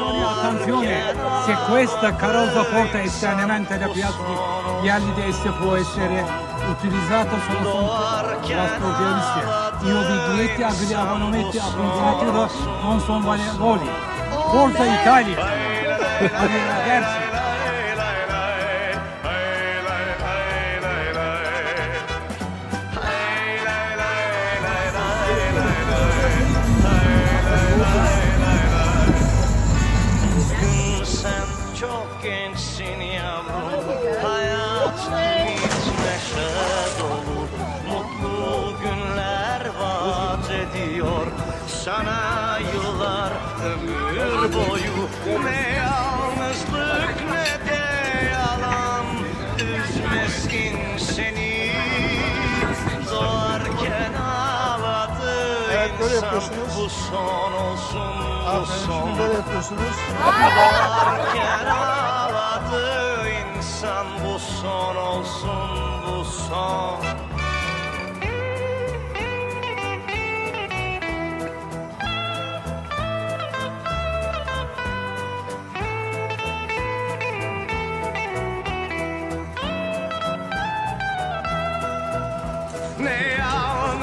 Attenzione, se questa carosa porta estraneamente da piatti gli ali di este può essere utilizzato solo con la scorgeristia. Io biglietti, agli abbonamenti, appuntamento non sono valevoli. Forza Italia! Arrivederci! Ediyor Sana yıllar ömür boyu Ne yalnızlık ne de yalan. Üzmesin seni Doğarken ağladı Evet, insan. Bu son olsun bu son şimdi böyle yapıyorsunuz. Ağlarken ağladı insan. Bu son olsun bu son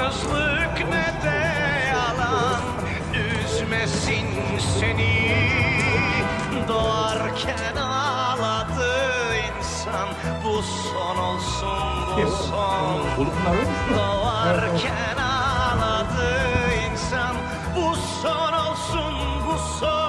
Yalnızlık ne de yalan. Üzmesin seni. Doğarken ağladı insan. Bu son olsun bu son. Doğarken ağladı insan. Bu son olsun bu son.